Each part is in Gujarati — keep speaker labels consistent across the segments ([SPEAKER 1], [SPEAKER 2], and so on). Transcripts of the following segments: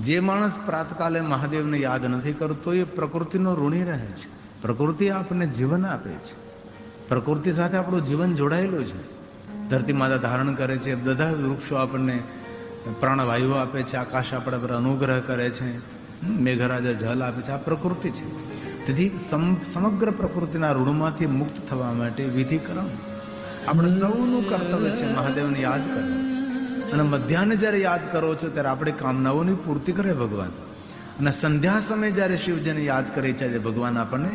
[SPEAKER 1] જે માણસ પ્રાતકાલે મહાદેવને યાદ નથી કરતો, એ પ્રકૃતિનો ઋણી રહે છે. પ્રકૃતિ આપણને જીવન આપે છે. પ્રકૃતિ સાથે આપણું જીવન જોડાયેલું છે. ધરતી માતા ધારણ કરે છે. બધા વૃક્ષો આપણને પ્રાણવાયુ આપે છે. આકાશ આપણા પર અનુગ્રહ કરે છે. મેઘરાજા જલ આપે છે. આ પ્રકૃતિ છે. તેથી સમ- સમગ્ર પ્રકૃતિના ઋણમાંથી મુક્ત થવા માટે વિધિ કરમ આપણે સૌનું કર્તવ્ય છે મહાદેવને યાદ કરવું. અને મધ્યાહને જ્યારે યાદ કરો છો ત્યારે આપણે કામનાઓની પૂર્તિ કરે ભગવાન. અને સંધ્યા સમયે જ્યારે શિવજીને યાદ કરીએ છે ભગવાન આપણને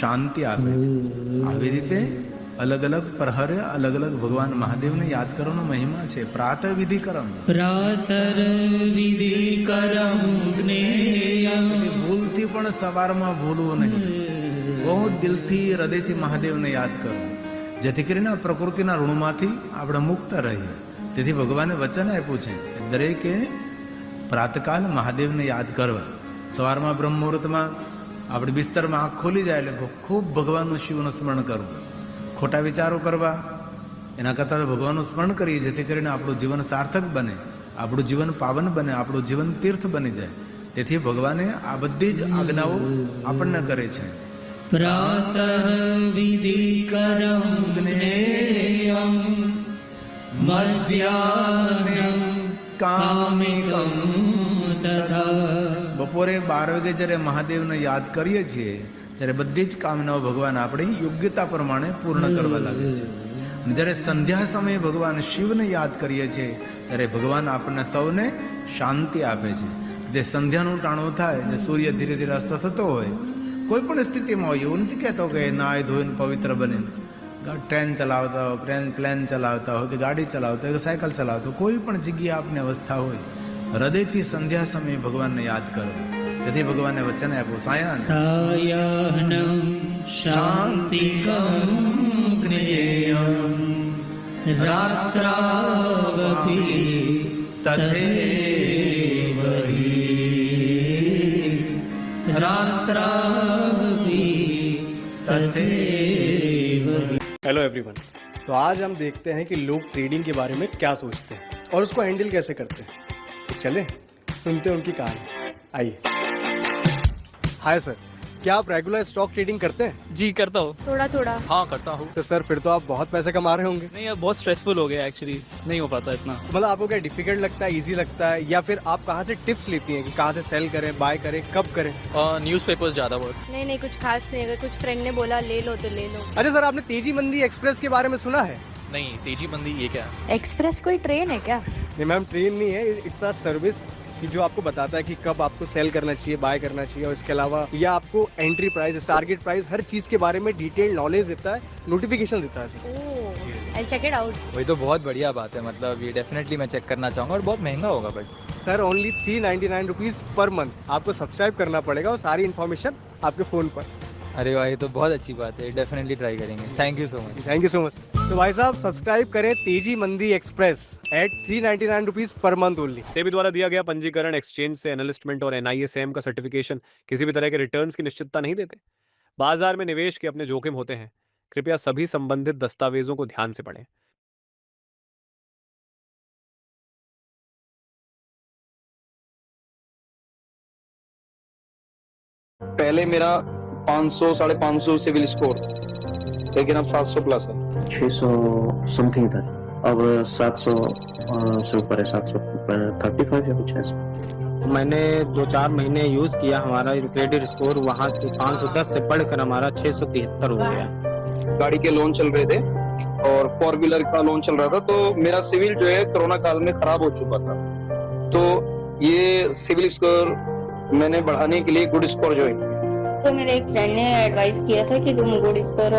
[SPEAKER 1] શાંતિ આપે છે. આવી રીતે અલગ અલગ પ્રહરે અલગ અલગ ભગવાન મહાદેવને યાદ કરવાનો મહિમા છે. પ્રાત વિધિ કરમ
[SPEAKER 2] પ્રાતર વિધિ
[SPEAKER 1] કરમ ભૂલથી પણ સવારમાં ભૂલવું નહીં. બહુ દિલથી હૃદયથી મહાદેવને યાદ કરો. જેથી કરીને પ્રકૃતિના ઋણમાંથી આપણે મુક્ત રહીએ. તેથી ભગવાને વચન આપ્યું છે દરેકે પ્રાતકાલ મહાદેવને યાદ કરવા. સવારમાં બ્રહ્મુહૂર્તમાં આપણે બિસ્તરમાં આંખ ખોલી જાય એટલે ખૂબ ભગવાનનું શિવનું સ્મરણ કરવું. ખોટા વિચારો કરવા, એના કરતાં તો ભગવાનનું સ્મરણ કરીએ જેથી કરીને આપણું જીવન સાર્થક બને, આપણું જીવન પાવન બને, આપણું જીવન તીર્થ બની જાય. તેથી ભગવાને આ બધી જ આજ્ઞાઓ આપણને કરે છે.
[SPEAKER 2] પ્રાતઃ વિધિ કરમ
[SPEAKER 1] જ્ઞેયમ.
[SPEAKER 2] મધ્યાહ્નમ કામિકમ
[SPEAKER 1] બપોરે બાર વાગે જ્યારે મહાદેવને યાદ કરીએ છીએ, ત્યારે બધી જ કામનાઓ ભગવાન આપણી યોગ્યતા પ્રમાણે પૂર્ણ કરવા લાગે છે. અને જ્યારે સંધ્યા સમયે ભગવાન શિવને યાદ કરીએ છીએ, ત્યારે ભગવાન આપણને સૌને શાંતિ આપે છે. જે સંધ્યાનું ટાણું થાય, જે સૂર્ય ધીરે ધીરે અસ્ત થતો હોય, કોઈ પણ સ્થિતિમાં હોય, એવું નથી કહેતો કે નાય ધોઈને પવિત્ર બને. ट्रेन चलावता हो ट्रेन प्लेन चलावता हो, कि गाड़ी चलावता हो, कि साइकिल चलावता हो, कोई पण जिज्ञा आपने अवस्था हो हृदय थी संध्या समय भगवान ने याद करो यदि भगवान ने
[SPEAKER 2] वचन है वो शांति कम ज्ञेयम् रात्रावपि
[SPEAKER 3] हेलो एवरीवन तो आज हम देखते हैं कि लोग ट्रेडिंग के बारे में क्या सोचते हैं और उसको हैंडल कैसे करते हैं। तो चले, सुनते हैं उनकी कहानी। आइए। हाय सर क्या आप रेगुलर स्टॉक ट्रेडिंग करते हैं?
[SPEAKER 4] जी करता हूँ।
[SPEAKER 5] थोड़ा थोड़ा।
[SPEAKER 4] हाँ करता हूँ।
[SPEAKER 3] तो सर फिर तो आप बहुत पैसे कमा रहे होंगे।
[SPEAKER 4] नहीं अब बहुत स्ट्रेसफुल हो गया एक्चुअली नहीं हो पाता इतना।
[SPEAKER 3] मतलब आपको क्या डिफ़िकल्ट लगता है इजी लगता है या फिर आप कहाँ से टिप्स लेती हैं कि कहाँ से सेल करें बाय करें कब करें?
[SPEAKER 4] न्यूज़ पेपर ज़्यादा वर्क
[SPEAKER 5] नहीं नहीं कुछ खास नहीं अगर कुछ फ्रेंड ने बोला ले लो तो ले लो।
[SPEAKER 3] अच्छा सर आपने तेज़ी मंदी एक्सप्रेस के बारे में सुना है?
[SPEAKER 4] नहीं तेज़ी मंदी ये क्या?
[SPEAKER 5] एक्सप्रेस कोई ट्रेन है क्या?
[SPEAKER 3] नहीं मैम ट्रेन नहीं है इट्स अ सर्विस कि जो आपको बताता है कि कब आपको सेल करना चाहिए बाय करना चाहिए और इसके अलावा या आपको एंट्री प्राइस टारगेट प्राइस हर चीज़ के बारे में डिटेल नॉलेज देता है नोटिफिकेशन देता है।
[SPEAKER 5] चेक इट आउट
[SPEAKER 6] वही तो बहुत बढ़िया बात है मतलब ये डेफिनेटली मैं चेक करना चाहूँगा और बहुत महँगा होगा but
[SPEAKER 3] sir only three ninety nine rupees per month आपको सब्सक्राइब करना पड़ेगा और सारी इन्फॉर्मेशन आपके फ़ोन पर।
[SPEAKER 6] अरे वाह ये तो बहुत अच्छी बात है डेफिनेटली ट्राई करेंगे। Thank you so much
[SPEAKER 3] thank you so much तो भाई साहब सब्सक्राइब करें Tezi Mandi Express at three ninety nine rupees per month only
[SPEAKER 7] SEBI द्वारा दिया गया पंजीकरण एक्सचेंज से एनालिस्टमेंट और एनआईएसएम का सर्टिफिकेशन किसी भी तरह के रिटर्न्स की निश्चितता नहीं देते। बाज़ार में निवेश के अपने जोखिम होते हैं। कृपया सभी संबंधित दस्तावेजों को ध्यान से पढ़ें।
[SPEAKER 8] पहले मेरा 500 साढ़े पाँच सौ सिविल स्कोर। लेकिन अब 700 प्लस है।
[SPEAKER 9] 600 समथिंग था अब 700 अ, से ऊपर है 700 थर्टी फाइव या कुछ ऐसा।
[SPEAKER 10] मैंने दो चार महीने यूज़ किया हमारा क्रेडिट स्कोर वहाँ से 510 से बढ़कर हमारा छह सौ तिहत्तर हो गया।
[SPEAKER 8] गाड़ी के लोन चल रहे थे और फोर व्हीलर का लोन चल रहा था तो मेरा सिविल जो है कोरोना काल में खराब हो चुका था। तो ये सिविल स्कोर मैंने बढ़ाने के लिए गुड स्कोर ज्वाइन किया।
[SPEAKER 5] तो मेरे एक फ्रेंड ने एडवाइस किया था कि तुम गुड स्कोर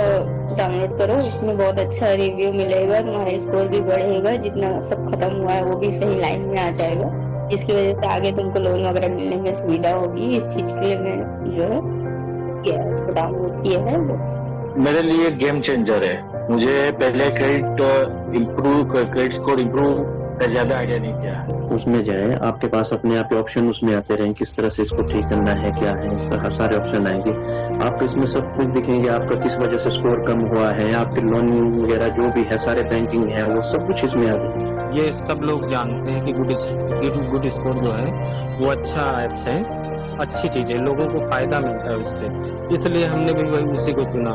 [SPEAKER 5] डाउनलोड करो। उसमें बहुत अच्छा रिव्यू मिलेगा, तुम्हारा स्कोर भी बढ़ेगा। जितना सब खत्म हुआ है, वो भी सही लाइन में आ जाएगा। जिसकी वजह से आगे तुमको लोन वगैरह मिलने में सुविधा होगी। इस चीज़ के लिए मैं जो है डाउनलोड किया है
[SPEAKER 9] मेरे लिए गेम चेंजर है। मुझे पहले credit improve credit score improve का ज़्यादा आइडिया नहीं था उसमें जाए आपके पास अपने आप ऑप्शन उसमें आते रहे किस तरह से इसको ठीक करना है क्या है हर सारे ऑप्शन आएँगे। आपको इसमें सब कुछ दिखेंगे आपका किस वजह से स्कोर कम हुआ है आपके लोन वगैरह जो भी है सारे बैंकिंग है वो सब कुछ इसमें आ जाएगा।
[SPEAKER 10] ये सब लोग जानते हैं कि गुड गुड स्कोर जो है वो अच्छा ऐप्स है अच्छी चीज़ है लोगों को फ़ायदा मिलता है उससे। इसलिए हमने भी वही उसी को चुना।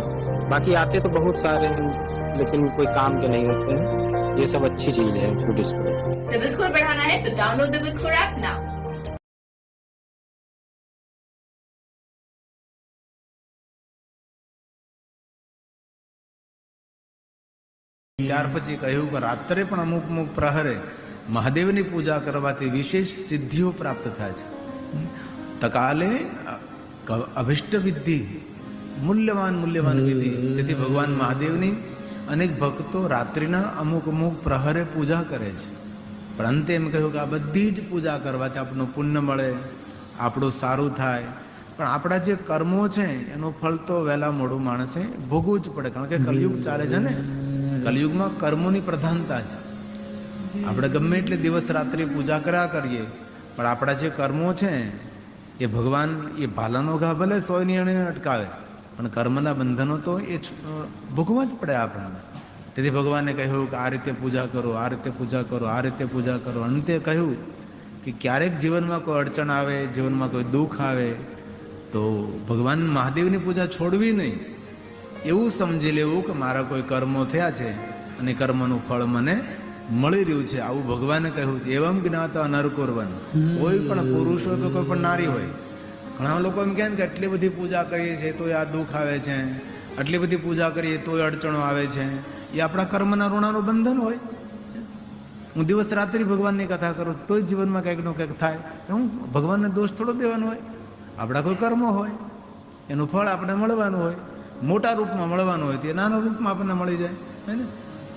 [SPEAKER 10] बाकी आते तो बहुत सारे हैं लेकिन कोई काम के नहीं होते हैं। ये सब अच्छी चीज है गुड स्कोर
[SPEAKER 11] सिविल स्कोर बढ़ाना है तो download the Good Score app now
[SPEAKER 1] ત્યાર પછી કહ્યું કે રાત્રે પણ અમુક અમુક પ્રહરે મહાદેવની પૂજા કરવાથી વિશેષ સિદ્ધિઓ પ્રાપ્ત થાય છે તકાલે અ- ક- અભિષ્ટ વિધિ મૂલ્યવાન મૂલ્યવાન વિધિ તેથી ભગવાન મહાદેવની અનેક ભક્તો રાત્રિના અમુક અમુક પ્રહરે પૂજા કરે છે. પણ અંતે એમ કહ્યું કે આ બધી જ પૂજા કરવાથી આપણું પુણ્ય મળે, આપણું સારું થાય. પણ આપણા જે કર્મો છે, એનું ફળ તો વહેલા મોડું માણસે ભોગવું જ પડે. કારણ કે કલયુગ ચાલે છે ને? કલયુગમાં કર્મોની પ્રધાનતા છે. આપણે ગમે એટલે દિવસ રાત્રિ પૂજા કર્યા કરીએ, પણ આપણા જે કર્મો છે, એ ભગવાન એ ભાલાનો ઘા ભલે સોયની અણે અટકાવે. પણ કર્મના બંધનો તો એ ભોગવવા જ પડે આપણને. તેથી ભગવાને કહ્યું કે આ રીતે પૂજા કરો આ રીતે પૂજા કરો આ રીતે પૂજા કરો. અંતે કહ્યું કે ક્યારેક જીવનમાં કોઈ અડચણ આવે જીવનમાં કોઈ દુઃખ આવે તો ભગવાન મહાદેવની પૂજા છોડવી નહીં. એવું સમજી લેવું કે મારા કોઈ કર્મો થયા છે અને કર્મનું ફળ મને મળી રહ્યું છે. આવું ભગવાને કહ્યું છે. એવમ જ્ઞાતા નરકોરવન. કોઈ પણ પુરુષ હોય કે કોઈ પણ નારી હોય ઘણા લોકો એમ કહે ને કે આટલી બધી પૂજા કરીએ છીએ તોય આ દુઃખ આવે છે. આટલી બધી પૂજા કરીએ તોય અડચણો આવે છે. એ આપણા કર્મના ઋણાનું બંધન હોય. હું દિવસ રાત્રિ ભગવાનની કથા કરું, તોય જીવનમાં કંઈકનું કંઈક થાય. હું ભગવાનને દોષ થોડો દેવાનો હોય. આપણા કોઈ કર્મ હોય, એનું ફળ આપણે મળવાનું હોય, મોટા રૂપમાં મળવાનું હોય, તે નાના રૂપમાં આપણને મળી જાય. હે ને?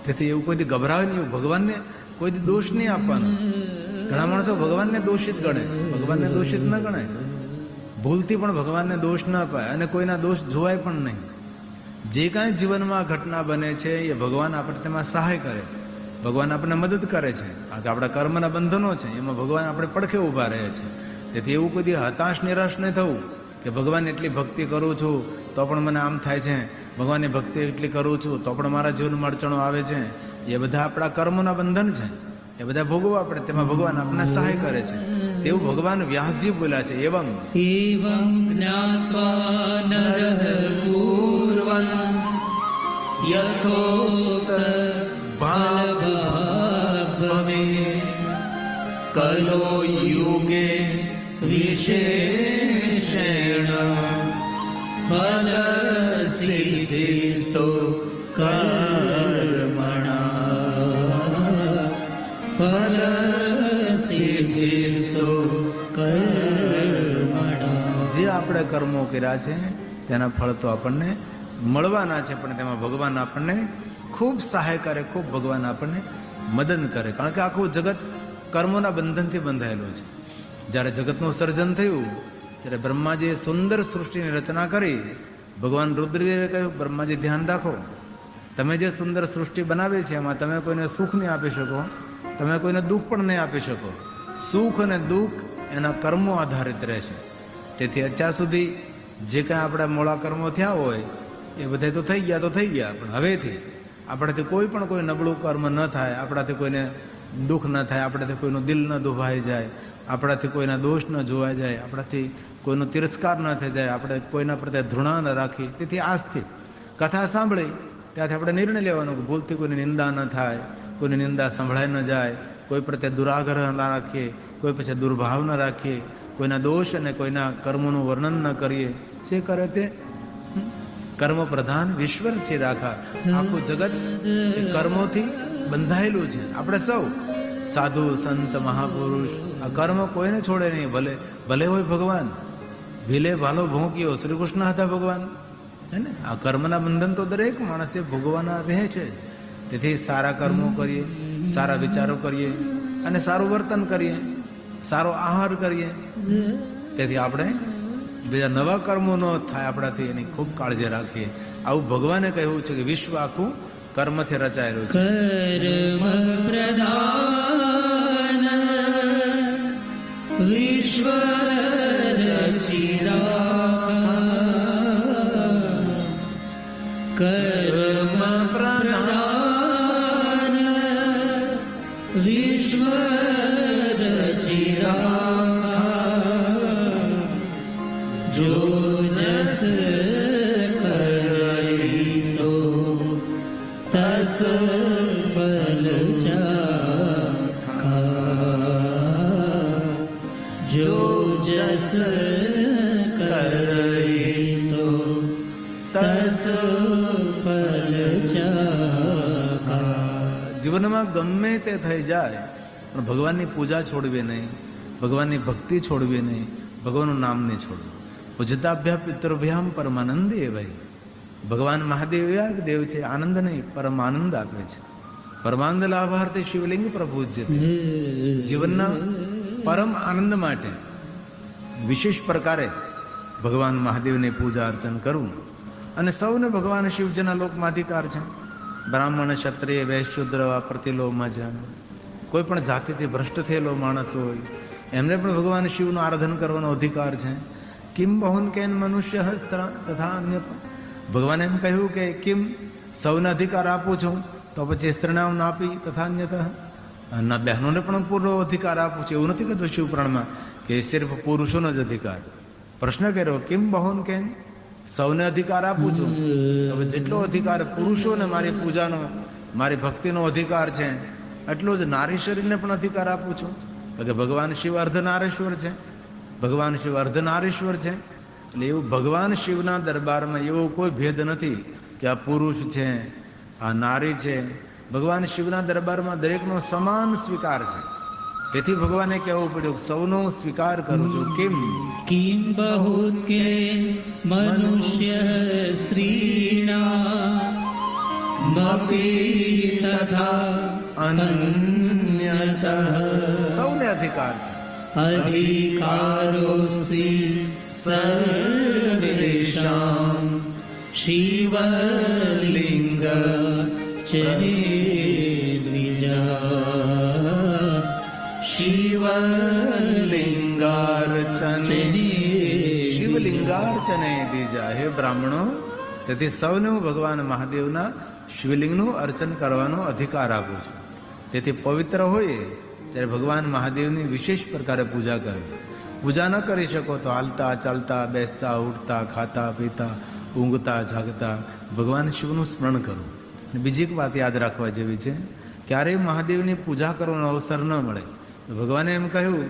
[SPEAKER 1] તેથી એવું કોઈથી ગભરાવે નહીં ભગવાનને કોઈથી દોષ નહીં આપવાનો. ઘણા માણસો ભગવાનને દોષિત ગણે, ભગવાનને દોષિત ન ગણે ભૂલથી પણ ભગવાનને દોષ ન અપાય અને કોઈના દોષ જોવાય પણ નહીં. જે કાંઈ જીવનમાં ઘટના બને છે, એ ભગવાન આપણે તેમાં સહાય કરે. ભગવાન આપણને મદદ કરે છે. કારણ કે આપણા કર્મના બંધનો છે, એમાં ભગવાન આપણે પડખે ઊભા રહે છે. તેથી એવું કોઈ હતાશ, નિરાશ નહીં થવું કે ભગવાન એટલી ભક્તિ કરું છું તો પણ મને આમ થાય છે. ભગવાનની ભક્તિ એટલી કરું છું તો પણ મારા જીવનમાં અડચણો આવે છે. એ બધા આપણા કર્મોના બંધન છે. એ બધા ભોગવવા પડે, તેમાં ભગવાન આપણને સહાય કરે છે. તેવું ભગવાન વ્યાસજી બોલ્યા છે એવમ
[SPEAKER 2] એવમ જ્ઞાત્વા નરઃ પૂર્વં યથોક્ત બાલભવે કલો
[SPEAKER 1] યુગે વિશેષણ કર્મો કર્યા છે, તેના ફળ તો આપણને મળવાના છે, પણ તેમાં ભગવાન આપણને ખૂબ સહાય કરે, ખૂબ ભગવાન આપણને મદદ કરે. કારણ કે આખું જગત કર્મોના બંધનથી બંધાયેલું છે. જ્યારે જગતનું સર્જન થયું, ત્યારે બ્રહ્માજીએ સુંદર સૃષ્ટિની રચના કરી. ભગવાન રુદ્રદેવે કહ્યું, બ્રહ્માજી, ધ્યાન રાખો. તમે જે સુંદર સૃષ્ટિ બનાવી છે, એમાં તમે કોઈને સુખ નહીં આપી શકો. તમે કોઈને દુઃખ પણ નહીં આપી શકો. સુખ અને દુઃખ એના કર્મો આધારિત રહેશે તેથી અત્યાર સુધી જે કાંઈ આપણા મોળા કર્મો થયા હોય, એ બધા તો થઈ ગયા તો થઈ ગયા, પણ હવેથી આપણાથી કોઈ પણ કોઈ નબળું કર્મ ન થાય, આપણાથી કોઈને દુઃખ ન થાય, આપણાથી કોઈનું દિલ ન દુભાઈ જાય, આપણાથી કોઈના દોષ ન જોવાઈ જાય, આપણાથી કોઈનો તિરસ્કાર ન થઈ જાય, આપણે કોઈના પ્રત્યે ધૃણા ન રાખી. તેથી આજથી કથા સાંભળી, ત્યાંથી આપણે નિર્ણય લેવાનો કે ભૂલથી કોઈની નિંદા ન થાય, કોઈની નિંદા સંભળાઈ ન જાય, કોઈ પ્રત્યે દુરાગ્રહ ન રાખીએ, કોઈ પછી દુર્ભાવ ન રાખીએ કોઈના દોષ અને કોઈના કર્મોનું વર્ણન ન કરીએ. જે કરે તે કર્મ પ્રધાન વિશ્વ છે રાખા આખું જગત કર્મોથી બંધાયેલું છે. આપણે સૌ સાધુ, સંત, મહાપુરુષ, આ કર્મ કોઈને છોડે નહીં. ભલે ભલે હોય ભગવાન. ભીલે ભાલો ભોંક્યો શ્રી કૃષ્ણ હતા ભગવાન. હે ને? આ કર્મના બંધન તો દરેક માણસે ભોગવાના રહે છે. તેથી સારા કર્મો કરીએ, સારા વિચારો કરીએ અને સારું વર્તન કરીએ. સારો આહાર કરીએ. તેથી આપણે બીજા નવા કર્મો ન થાય આપણાથી એની ખૂબ કાળજી રાખીએ. આવું ભગવાને કહ્યું છે કે વિશ્વ આખું કર્મથી રચાયેલું છે.
[SPEAKER 2] વિશ્વ સફલ ચાખા જો જસ કરે તસ ફલ
[SPEAKER 1] જીવનમાં ગમે તે થઈ જાય, પણ ભગવાનની પૂજા છોડવી નહીં, ભગવાનની ભક્તિ છોડવી નહીં, ભગવાનનું નામ નહીં છોડવું. પૂજતાભ્યા પિતૃભ્યામ પરમાનંદી એ ભાઈ ભગવાન મહાદેવ એવા દેવ છે આનંદ નહીં પરમ આનંદ આપે છે. પરમાનંદ લાભાર્થે શિવલિંગ પ્રભુજ્ય જીવનના પરમ આનંદ માટે વિશેષ પ્રકારે ભગવાન મહાદેવની પૂજા અર્ચન કરવું. અને સૌને ભગવાન શિવજીના લોકમાં અધિકાર છે. બ્રાહ્મણ, ક્ષત્રિય, વૈશ્ય, શુદ્ર વા પ્રતિલોમાં છે. કોઈ પણ જાતિથી ભ્રષ્ટ થયેલો માણસ હોય, એમને પણ ભગવાન શિવનું આરાધન કરવાનો અધિકાર છે. કિમ બહુન કેન મનુષ્ય હસ્ત્ર તથા અન્ય ભગવાને એમ કહ્યું કે કેમ? સૌને અધિકાર આપું છું? તો પછી સ્ત્રીનામ આપી તથા અન્યત અને બહેનોને પણ પૂરો અધિકાર આપું છું. એવું નથી કહેતું શિવપુરાણમાં કે સિર્ફ પુરુષોનો જ અધિકાર. પ્રશ્ન કર્યો, કેમ બહુન કેમ? સૌને અધિકાર આપું છું. હવે જેટલો અધિકાર પુરુષોને મારી પૂજાનો, મારી ભક્તિનો અધિકાર છે, એટલો જ નારી શરીરને પણ અધિકાર આપું છું. કે ભગવાન શિવ અર્ધનારેશ્વર છે. ભગવાન શિવ અર્ધનારેશ્વર છે. એટલે એવું ભગવાન શિવના દરબારમાં એવો કોઈ ભેદ નથી કે આ પુરુષ છે આ નારી છે. ભગવાન શિવના દરબારમાં દરેકનો સમાન સ્વીકાર છે. તેથી ભગવાને કહેવું પડ્યું સૌનો સ્વીકાર કરું છું. કેમ?
[SPEAKER 2] કિમ બહુ કે મનુષ્ય સ્ત્રીણા? તથા
[SPEAKER 1] અનન્યત? સૌને અધિકાર અધિકારો
[SPEAKER 2] સ્ત્રી सर्वेषां शिवलिङ्ग चरे द्विजा
[SPEAKER 1] શિવલિંગાર્ચન શિવલિંગાર્ચને દીજા હે બ્રાહ્મણો તેથી સૌને હું ભગવાન મહાદેવના શિવલિંગનું અર્ચન કરવાનો અધિકાર આપું છું તેથી પવિત્ર હોય ત્યારે ભગવાન મહાદેવની વિશેષ પ્રકારે પૂજા કરવી પૂજા ન કરી શકો તો હાલતા, ચાલતા, બેસતા, ઉઠતા, ખાતા, પીતા, ઊંઘતા, જાગતા, ભગવાન શિવનું સ્મરણ કરવું અને બીજી એક વાત યાદ રાખવા જેવી છે, ક્યારેય મહાદેવની પૂજા કરવાનો અવસર ન મળે. ભગવાને એમ કહ્યું,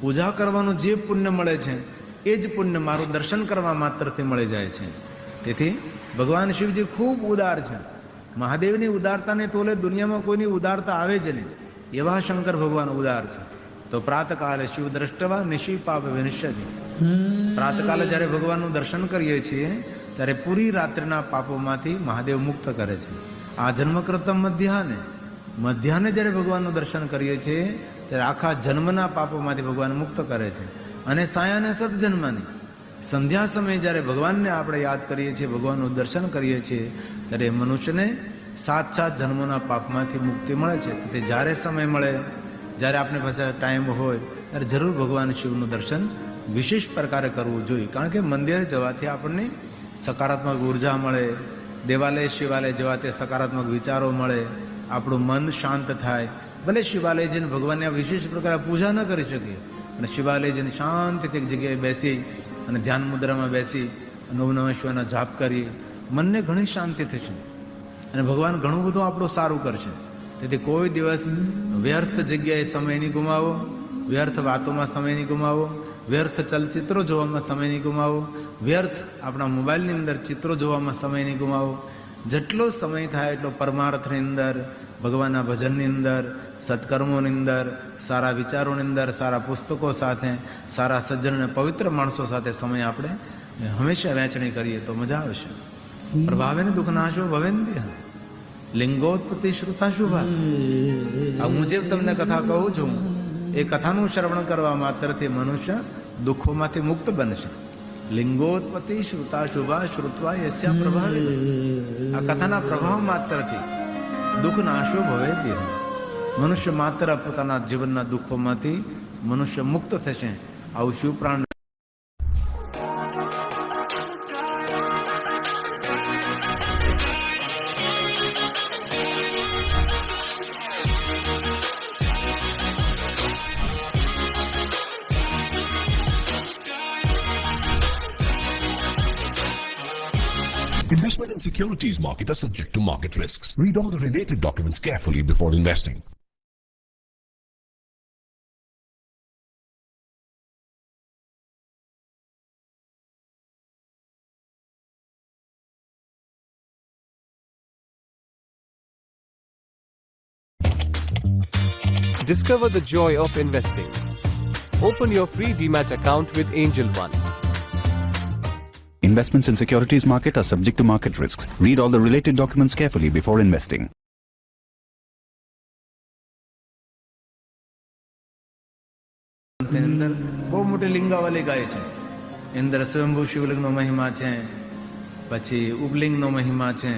[SPEAKER 1] પૂજા કરવાનું જે પુણ્ય મળે છે, એ જ પુણ્ય મારું દર્શન કરવા માત્રથી મળી જાય છે. તેથી ભગવાન શિવજી ખૂબ ઉદાર છે. મહાદેવની ઉદારતાને તોલે દુનિયામાં કોઈની ઉદારતા આવે જ નહીં. એવા શંકર ભગવાન ઉદાર છે. તો પ્રાતકાલે શિવ દ્રષ્ટવા નિશી પાપ વિનિશ્યતિ. પ્રાતકાલે જ્યારે ભગવાનનું દર્શન કરીએ છીએ ત્યારે પૂરી રાત્રિના પાપોમાંથી મહાદેવ મુક્ત કરે છે. આ જન્મકૃતમ મધ્યાહને. મધ્યાહને જ્યારે ભગવાનનું દર્શન કરીએ છીએ ત્યારે આખા જન્મના પાપોમાંથી ભગવાન મુક્ત કરે છે. અને સાયાને સદજન્મની. સંધ્યા સમયે જ્યારે ભગવાનને આપણે યાદ કરીએ છીએ ભગવાનનું દર્શન કરીએ છીએ ત્યારે મનુષ્યને સાત સાત જન્મોના પાપમાંથી મુક્તિ મળે છે. તે જ્યારે સમય મળે જ્યારે આપણે પાસે ટાઈમ હોય, ત્યારે જરૂર ભગવાન શિવનું દર્શન વિશેષ પ્રકારે કરવું જોઈએ. કારણ કે મંદિરે જવાથી આપણને સકારાત્મક ઊર્જા મળે, દેવાલય શિવાલય જવાથી સકારાત્મક વિચારો મળે, આપણું મન શાંત થાય. ભલે શિવાલય જઈને ભગવાનને આ વિશેષ પ્રકારે પૂજા ન કરી શકીએ અને શિવાલય જઈને શાંતિથી એક જગ્યાએ બેસી અને ધ્યાન મુદ્રામાં બેસી નવ નવ જાપ કરીએ, મનને ઘણી શાંતિ થશે. અને ભગવાન ઘણું બધું આપણું સારું કરશે. તેથી કોઈ દિવસ વ્યર્થ જગ્યાએ સમય નહીં ગુમાવો વ્યર્થ વાતોમાં સમય નહીં ગુમાવો વ્યર્થ ચલચિત્રો જોવામાં સમય નહીં ગુમાવો વ્યર્થ આપણા મોબાઈલની અંદર ચિત્રો જોવામાં સમય નહીં ગુમાવો. જેટલો સમય થાય એટલો પરમાર્થની અંદર ભગવાનના ભજનની અંદર સત્કર્મોની અંદર સારા વિચારોની અંદર સારા પુસ્તકો સાથે સારા સજ્જન અને પવિત્ર માણસો સાથે સમય આપણે હંમેશા વહેંચણી કરીએ તો મજા આવશે. પ્રભાવેને દુઃખ નાશો ભવેન્દ્ય લિંગોત્પત્તિ શ્રુતા શુભા. આ હું જે તમને કથા કહું છું, એ કથાનું શ્રવણ કરવા માત્રથી મનુષ્ય દુઃખોમાંથી મુક્ત બનશે. લિંગોત્પત્તિ શ્રુતા શુભા શ્રુત્વા યસ્યા પ્રભાવે. આ કથાના પ્રભાવ માત્રથી દુઃખ નાશો ભવે મનુષ્ય માત્ર પોતાના જીવનના દુઃખોમાંથી મનુષ્ય મુક્ત થશે. આવું શિવપ્રાણ
[SPEAKER 12] investment in securities market are subject to market risks. Read all the related documents carefully before investing.
[SPEAKER 13] Discover the joy of investing. Open your free DMAT account with Angel One.
[SPEAKER 14] Investments in securities market are subject to market risks. Read all the related documents carefully before investing.
[SPEAKER 1] અંદર બહુ મોટી લિંગાવાલી ગાય છે એની અંદર સ્વયંભૂ શિવલિંગનો મહિમા છે પછી ઉપલિંગનો મહિમા છે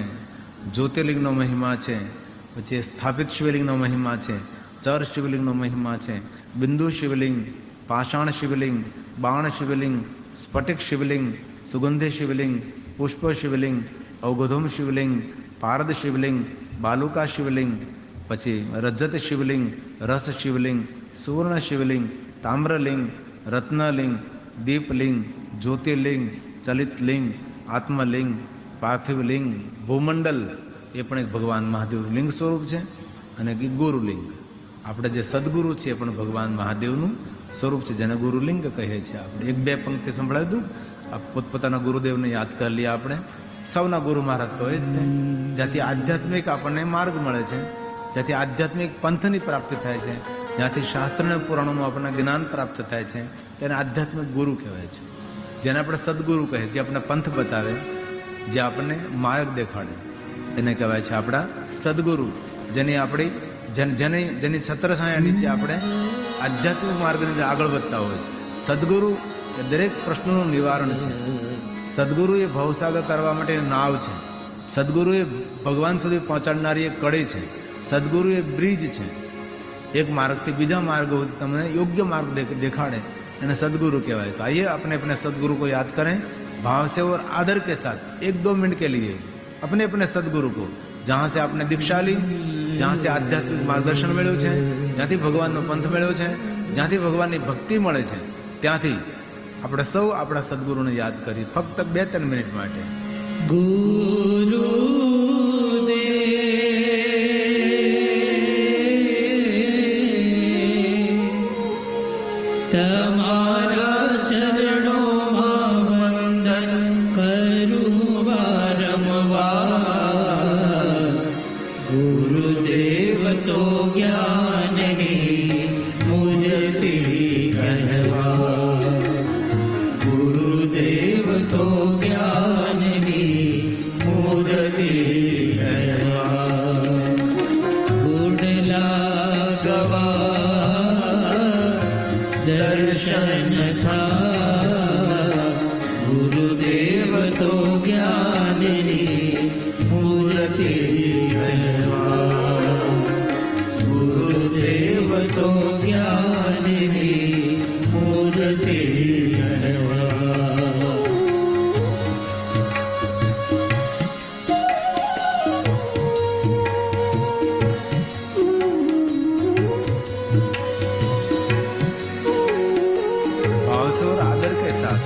[SPEAKER 1] જ્યોતિર્લિંગનો મહિમા છે પછી સ્થાપિત શિવલિંગનો મહિમા છે ચર શિવલિંગનો મહિમા છે બિંદુ શિવલિંગ પાષાણ શિવલિંગ બાણ શિવલિંગ સ્ફટિક શિવલિંગ સુગંધી શિવલિંગ પુષ્પ શિવલિંગ અવગોધમ શિવલિંગ પારદ શિવલિંગ બાલુકા શિવલિંગ પછી રજત શિવલિંગ રસ શિવલિંગ સુવર્ણ શિવલિંગ તામ્રલિંગ રત્નલિંગ દીપલિંગ જ્યોતિર્લિંગ ચલિતલિંગ આત્મલિંગ પાર્થિવલિંગ ભૂમંડલ એ પણ એક ભગવાન મહાદેવનું લિંગ સ્વરૂપ છે અને એક ગુરુલિંગ. આપણે જે સદગુરુ છે એ પણ ભગવાન મહાદેવનું સ્વરૂપ છે, જેને ગુરુલિંગ કહે છે. આપણે એક બે પંક્તિ સંભળાવી દઉં. પોતપોતાના ગુરુદેવને યાદ કરી લઈએ આપણે. સૌના ગુરુ મહારાજ કહે જ ને જ્યાંથી આધ્યાત્મિક આપણને માર્ગ મળે છે, જ્યાંથી આધ્યાત્મિક પંથની પ્રાપ્તિ થાય છે, જ્યાંથી શાસ્ત્ર અને પુરાણોનું આપણને જ્ઞાન પ્રાપ્ત થાય છે, તેને આધ્યાત્મિક ગુરુ કહેવાય છે. જેને આપણે સદગુરુ કહે જે આપણને પંથ બતાવે, જે આપણને માર્ગ દેખાડે એને કહેવાય છે આપણા સદગુરુ. જેની આપણી, જેન- જેની જેની છત્રછાયા નીચે આપણે આધ્યાત્મિક માર્ગની આગળ વધતા હોય છે. સદગુરુ એ દરેક પ્રશ્નોનું નિવારણ છે સદગુરુ એ ભવસાગર કરવા માટે નાવ છે સદગુરુ એ ભગવાન સુધી પહોંચાડનારી એક કડી છે સદગુરુ એ બ્રિજ છે એક માર્ગથી બીજા मार्ग તમને योग्य मार्ग देख- दिखाड़े એને सदगुरु कहेवाए तो आइए अपने अपने सदगुरु को याद करें भाव से और आदर के साथ एक दो मिनट के लिए अपने अपने सदगुरु को जहाँ से आपने दीक्षा ली જ્યાં से આધ્યાત્મિક માર્ગદર્શન મળ્યું છે જ્યાંથી ભગવાનનો પંથ મળ્યો છે જ્યાંથી ભગવાનની ભક્તિ મળે છે ત્યાંથી આપણે સૌ આપણા સદગુરુને યાદ કરી ફક્ત બે ત્રણ મિનિટ માટે.
[SPEAKER 2] વારંવાર ગુરુદેવ તો જ્ઞાનની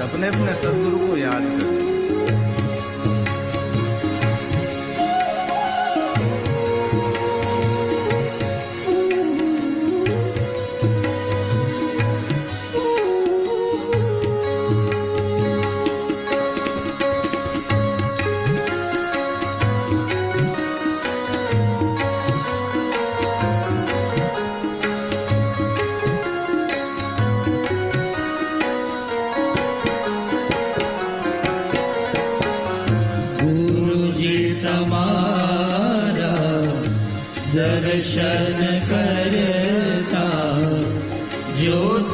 [SPEAKER 1] अपने अपने सदगुरु को याद करें
[SPEAKER 2] ज्योत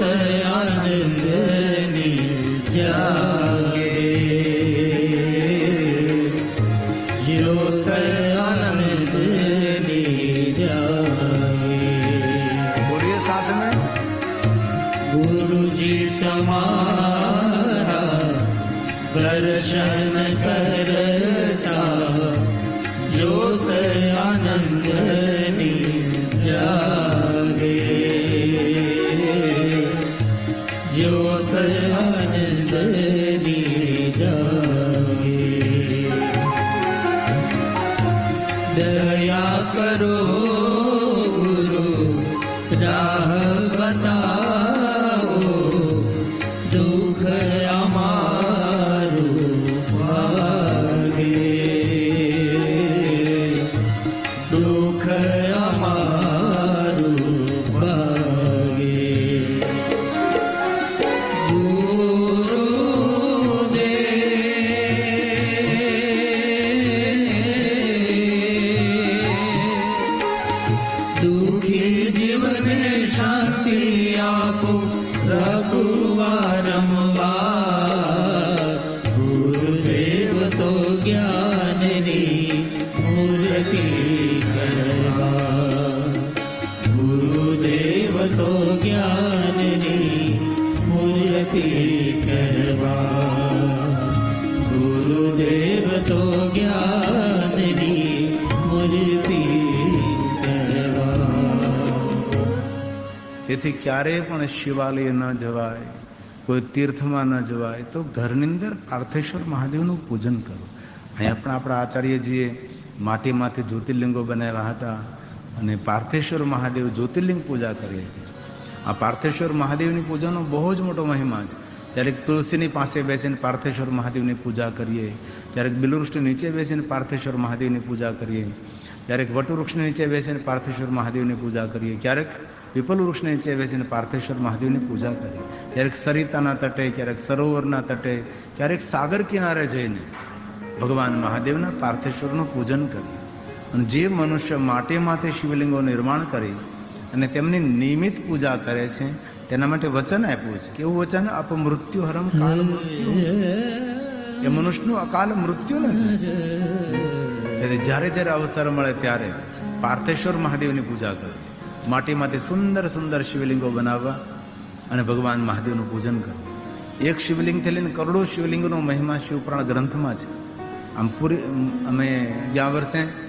[SPEAKER 1] તેથી ક્યારેય પણ શિવાલય ન જવાય, કોઈ તીર્થમાં ન જવાય, તો ઘરની અંદર પાર્થેશ્વર મહાદેવનું પૂજન કરો. અહીંયા પણ આપણા આચાર્યજીએ માટીમાંથી જ્યોતિર્લિંગો બનાવ્યા હતા અને પાર્થેશ્વર મહાદેવ જ્યોતિર્લિંગ પૂજા કરી હતી. આ પાર્થેશ્વર મહાદેવની પૂજાનો બહુ જ મોટો મહિમા છે. ક્યારેક તુલસીની પાસે બેસીને પાર્થેશ્વર મહાદેવની પૂજા કરીએ ક્યારેક બિલવૃષ્ટિ નીચે બેસીને પાર્થેશ્વર મહાદેવની પૂજા કરીએ ક્યારેક વટવૃક્ષની નીચે બેસીને પાર્થેશ્વર મહાદેવની પૂજા કરીએ, ક્યારેક પીપલ વૃક્ષની નીચે બેસીને પાર્થેશ્વર મહાદેવની પૂજા કરીએ, ક્યારેક સરિતાના તટે, ક્યારેક સરોવરના તટે, ક્યારેક સાગર કિનારે જઈને ભગવાન મહાદેવના પાર્થેશ્વરનું પૂજન કરીએ. અને જે મનુષ્ય માટીમાંથી શિવલિંગો નિર્માણ કરી અને તેમની નિયમિત પૂજા કરે છે તેના માટે વચન આપ્યું છે. કેવું વચન? આપ મૃત્યુ. હરમ કાલ મૃત્યુ એ મનુષ્યનું અકાલ મૃત્યુ નથી. એટલે જ્યારે જ્યારે અવસર મળે ત્યારે પાર્થેશ્વર મહાદેવની પૂજા કરવી. માટીમાંથી સુંદર સુંદર શિવલિંગો બનાવવા અને ભગવાન મહાદેવનું પૂજન કરવું. એક શિવલિંગથી લઈને કરોડો શિવલિંગનો મહિમા શિવપુરાણ ગ્રંથમાં છે. આમ પૂરી અમે ગયા વર્ષે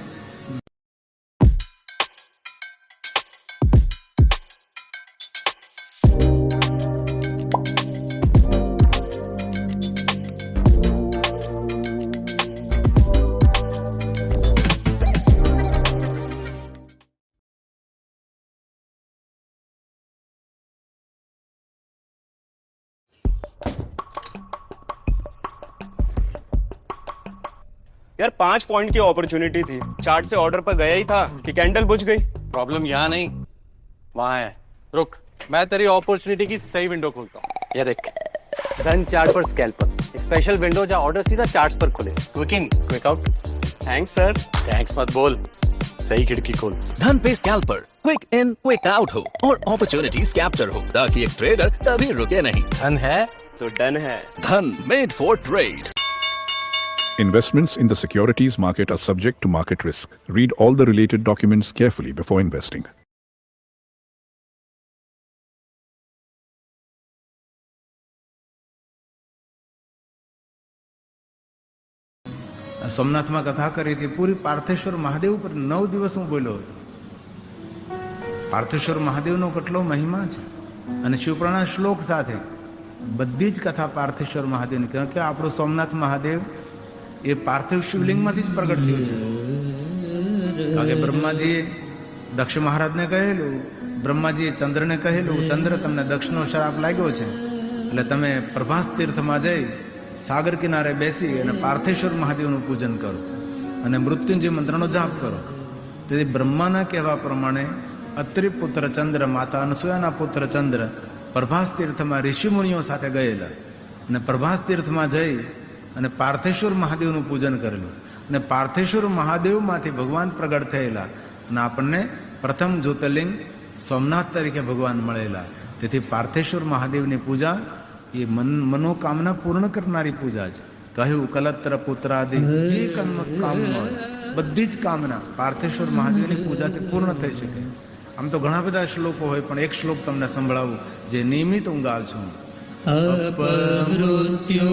[SPEAKER 3] पाँच पॉइंट की अपॉर्चुनिटी थी। चार्ट से ऑर्डर पर गया ही था कि कैंडल बुझ गई।
[SPEAKER 13] प्रॉब्लम यहाँ नहीं वहाँ है। रुक मैं तेरी अपॉर्चुनिटी की सही विंडो खोलता हूँ। ये देख धन चार्ट पर स्कैल्पर एक स्पेशल विंडो जहाँ ऑर्डर सीधा चार्ट पर खुले। Quick in quick out
[SPEAKER 3] thanks sir
[SPEAKER 13] thanks मत बोल। सही खिड़की खोल।
[SPEAKER 15] धन पे scalper quick in quick out हो और अपॉर्चुनिटीज़ कैप्चर हो ताकि एक ट्रेडर कभी रुके नहीं।
[SPEAKER 13] धन है?
[SPEAKER 3] तो डन है।
[SPEAKER 15] Dhan made for trade
[SPEAKER 12] Investments in the securities market are subject to market risk. Read all the related documents carefully before investing.
[SPEAKER 1] સોમનાથમાં કથા કરી હતી પૂરી પાર્થેશ્વર મહાદેવ ઉપર નવ દિવસ હું બોલ્યો હતો પાર્થેશ્વર મહાદેવનો કેટલો મહિમા છે અને શિવપુરાણના શ્લોક સાથે બધી જ કથા પાર્થેશ્વર મહાદેવની કારણ કે આપણો સોમનાથ મહાદેવ એ પાર્થિવ શિવલિંગમાંથી જ પ્રગટ થયું છે. કારણ બ્રહ્માજીએ દક્ષ મહારાજને કહેલું બ્રહ્માજીએ ચંદ્રને કહેલું, ચંદ્ર તમને દક્ષનો શ્રાપ લાગ્યો છે. એટલે તમે પ્રભાસ તીર્થમાં જઈ સાગર કિનારે બેસી અને પાર્થેશ્વર મહાદેવનું પૂજન કરો અને મૃત્યુંજય મંત્રનો જાપ કરો. તેથી બ્રહ્માના કહેવા પ્રમાણે અત્રિ પુત્ર ચંદ્ર, માતા અનસુયાના પુત્ર ચંદ્ર પ્રભાસ તીર્થમાં ઋષિમુનિઓ સાથે ગયેલા. અને પ્રભાસ તીર્થમાં જઈ અને પાર્થેશ્વર મહાદેવનું પૂજન કરેલું. અને પાર્થેશ્વર મહાદેવમાંથી ભગવાન પ્રગટ થયેલા અને આપણને પ્રથમ જ્યોતિર્લિંગ સોમનાથ તરીકે ભગવાન મળેલા. તેથી પાર્થેશ્વર મહાદેવની પૂજા એ મન, મનોકામના પૂર્ણ કરનારી પૂજા છે. કહ્યું, કલત્ર પુત્રાદિ, જે કર્મ કામ બધી જ કામના પાર્થેશ્વર મહાદેવની પૂજાથી પૂર્ણ થઈ શકે. આમ તો ઘણા બધા શ્લોકો હોય, પણ એક શ્લોક તમને સંભળાવું, જે નિયમિત હું ગાવ છું
[SPEAKER 2] अपमृत्यु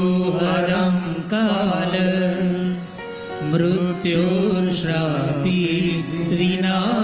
[SPEAKER 2] काल। मृत्युर्श्रापी विना